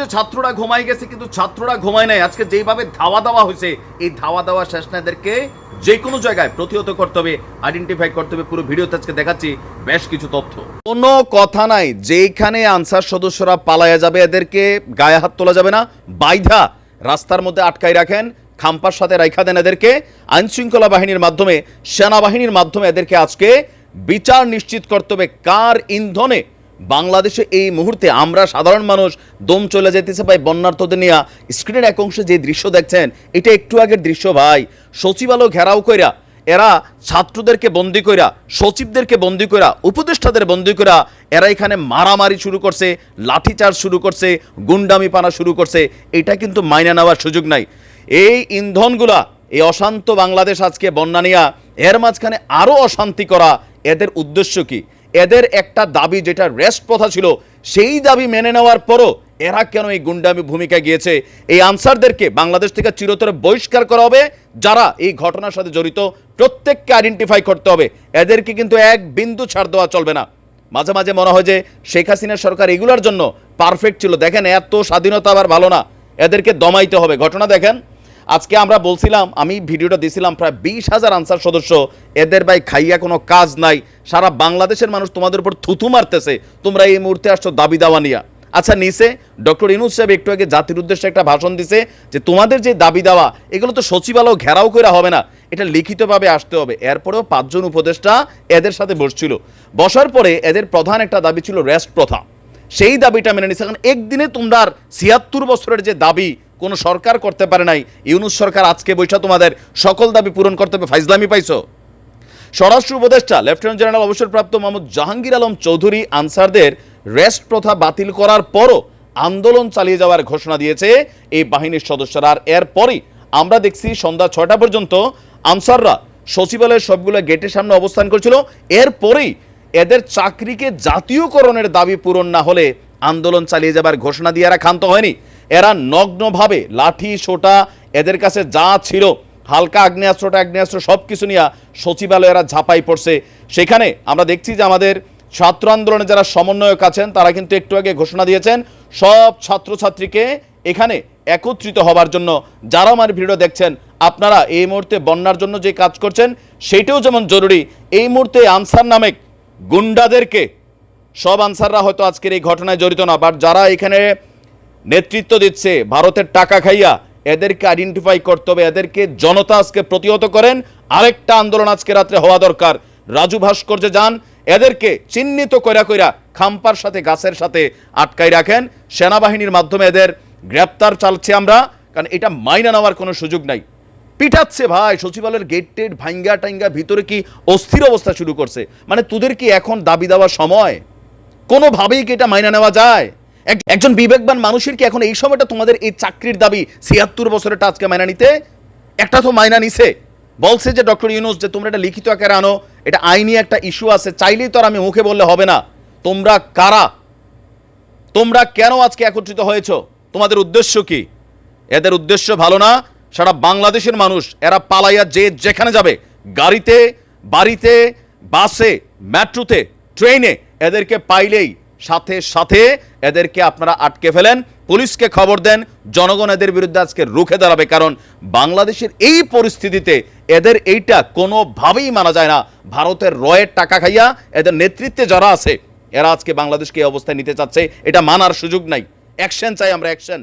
যে ছাত্ররা ঘুমাই গেছে, কিন্তু ছাত্ররা ঘুমায় নাই। আজকে যেইভাবে ধাওয়া দেওয়া হয়েছে, এই ধাওয়া দেওয়া শেষ না যে কোনো জায়গায় প্রতিহত করতে হবে আইডেন্টিফাই করতে হবে। পুরো ভিডিওতে আজকে দেখাচ্ছি বেশ কিছু তথ্য। কোনো কথা নাই যেখানে আনসার সদস্যরা পালায়া যাবে, এদেরকে গায়ে হাত তোলা যাবে না। বাইধা রাস্তার মধ্যে আটকাই রাখেন, খাম্পার সাথে রাইখা দেন এদেরকে। আইনশৃঙ্খলা বাহিনীর মাধ্যমে, সেনাবাহিনীর মাধ্যমে এদেরকে আজকে বিচার নিশ্চিত করতে হবে। কার ইন্ধনে বাংলাদেশে এই মুহূর্তে আমরা সাধারণ মানুষ দম চলে যেতেছে ভাই বন্যার্থদের নিয়ে। স্ক্রিনের এক অংশে যে দৃশ্য দেখছেন, এটা একটু আগের দৃশ্য ভাই। সচিবালয় ঘেরাও কইরা, এরা ছাত্রদেরকে বন্দি কইরা, সচিবদেরকে বন্দি কইরা, উপদেষ্টাদের বন্দি কইরা, এরা এখানে মারামারি শুরু করছে, লাঠিচার্জ শুরু করছে গুন্ডামি পানা শুরু করছে। এটা কিন্তু মাইনা নেওয়ার সুযোগ নাই। এই ইন্ধনগুলা, এই অশান্ত বাংলাদেশ আজকে বন্যা নিয়া, এর মাঝখানে আরও অশান্তি করা, এদের উদ্দেশ্য কি? এদের একটা দাবি যেটা রেস্ট প্রথা ছিল, সেই দাবি মেনে নেওয়ার পরও এরা কেন এই গুন্ডামি ভূমিকা গিয়েছে? এই আনসারদেরকে বাংলাদেশ থেকে চিরতরে বহিষ্কার করা হবে, যারা এই ঘটনার সাথে জড়িত, প্রত্যেককে আইডেন্টিফাই করতে হবে। এদেরকে কিন্তু এক বিন্দু ছাড় দেওয়া চলবে না। মাঝে মাঝে মনে হয় যে শেখ হাসিনার সরকার এগুলোর জন্য পারফেক্ট ছিল। দেখেন, এত স্বাধীনতা আবার ভালো না। এদেরকে দমাইতে হবে। ঘটনা দেখেন আজকে আমরা বলছিলাম, আমি ভিডিওটা দিছিলাম প্রায় বিশ হাজার আনসার সদস্য, এদের ভাই খাইয়া কোনো কাজ নাই, সারা বাংলাদেশের মানুষ তোমাদের উপর থুথু মারতেছে, তোমরা এই মুহূর্তে আসছো দাবি দাওয়া নিয়া। আচ্ছা নিচে ডক্টর ইনুস সাহেব একটু আগে জাতির উদ্দেশ্যে একটা ভাষণ দিছে যে তোমাদের যে দাবি দাওয়া, এগুলো তো সচিবালয় ঘেরাও করে হবে না, এটা লিখিতভাবে আসতে হবে। এরপরেও পাঁচজন উপদেষ্টা এদের সাথে বসছিল। বসার পরে এদের প্রধান একটা দাবি ছিল রেস্ট প্রথা। সেই দাবিটা মেনে নিচ্ছে কারণ একদিনে তোমরা ছিয়াত্তর বছরের যে দাবি কোনো সরকার করতে পারে নাই। ইউনুস সরকার আজকে বৈশা তোমাদের সকল দাবি পূরণ করতে হবে। ফাইজলামি পাইছো। স্বরাষ্ট্র উপদেষ্টা লেফটেন্যান্ট জেনারেল অবসরপ্রাপ্ত মোহাম্মদ জাহাঙ্গীর আলম চৌধুরী আনসারদের রেস্ট প্রথা বাতিল করার পরও আন্দোলন চালিয়ে যাওয়ার ঘোষণা দিয়েছে এই বাহিনীর সদস্যরা। আর এরপরই আমরা দেখছি সন্ধ্যা ছয়টা পর্যন্ত আনসাররা সচিবালয়ের সবগুলো গেটের সামনে অবস্থান করছিল। এরপরেই এদের চাকরিকে জাতীয়করণের দাবি পূরণ না হলে আন্দোলন চালিয়ে যাবার ঘোষণা দিয়ে এরা ক্ষান্ত হয়নি। এরা নগ্নভাবে লাঠি, সোটা, এদের কাছে যা ছিল, হালকা আগ্নেয়াস্ত্রটা আগ্নেয়াস্ত্র সব কিছু নিয়ে সচিবালয় এরা ঝাঁপাই পড়ছে। সেখানে আমরা দেখছি যে আমাদের ছাত্র আন্দোলনে যারা সমন্বয়ক আছেন, তারা কিন্তু একটু আগে ঘোষণা দিয়েছেন, সব ছাত্রছাত্রীকে এখানে একত্রিত হবার জন্য। যারা আমার ভিডিও দেখছেন, আপনারা এই মুহূর্তে বন্যার জন্য যে কাজ করছেন, সেটাও যেমন জরুরি, এই মুহূর্তে আনসার নামে গুন্ডাদেরকে, সব আনসাররা হয়তো আজকের এই ঘটনায় জড়িত না বাট যারা এখানে নেতৃত্ব দিচ্ছে, ভারতের টাকা খাইয়া এদেরকে আইডেন্টিফাই করতে হবে, এদেরকে জনতা আজকে প্রতিহত করেন। আরেকটা আন্দোলন আজকে রাত্রে হওয়া দরকার। রাজু ভাস্কর্যে যান, এদেরকে চিহ্নিত কইরা কইরা খাম্পার সাথে, গাছের সাথে আটকাই রাখেন। সেনাবাহিনীর মাধ্যমে এদের গ্রেপ্তার চালছে আমরা, কারণ এটা মাইনা নেওয়ার কোনো সুযোগ নাই। পিটাচ্ছে ভাই, সচিবালয়ের গেট টেট ভাঙ্গা টাঙ্গা ভিতরে কি অস্থির অবস্থা শুরু করছে? মানে তোদের কি এখন দাবি দেওয়ার সময়? কোনোভাবেই কি এটা মাইনা নেওয়া যায়? একজন বিবেকবান মানুষের কি এখন এই সময়টা তোমাদের এই চাকরির দাবি ছিয়াত্তর বছরের আজকে মাইনা নিতে? একটা তো মাইনা নিছে। বলছে যে ডক্টর ইউনুস যে তোমরা এটা লিখিত আকারে আনো, এটা আইনি একটা ইস্যু আছে, চাইলেই তো আর আমি মুখে বললে হবে না। তোমরা কারা? তোমরা কেন আজকে একত্রিত হয়েছ? তোমাদের উদ্দেশ্য কি? এদের উদ্দেশ্য ভালো না? সারা বাংলাদেশের মানুষ, এরা পালাইয়া যে যেখানে যাবে, গাড়িতে, বাড়িতে, বাসে, মেট্রোতে, ট্রেনে, এদেরকে পাইলেই সাথে সাথে এদেরকে আপনারা আটকে ফেলেন, পুলিশকে খবর দেন, জনগণ এদের বিরুদ্ধে আজকে রুখে দাঁড়াবে, কারণ বাংলাদেশের এই পরিস্থিতিতে এদের এইটা কোনোভাবেই মানা যায় না। ভারতের রয়ের টাকা খাইয়া এদের নেতৃত্বে যারা আছে, এরা আজকে বাংলাদেশকে এই অবস্থায় নিতে চাচ্ছে, এটা মানার সুযোগ নাই। অ্যাকশন চাই আমরা অ্যাকশন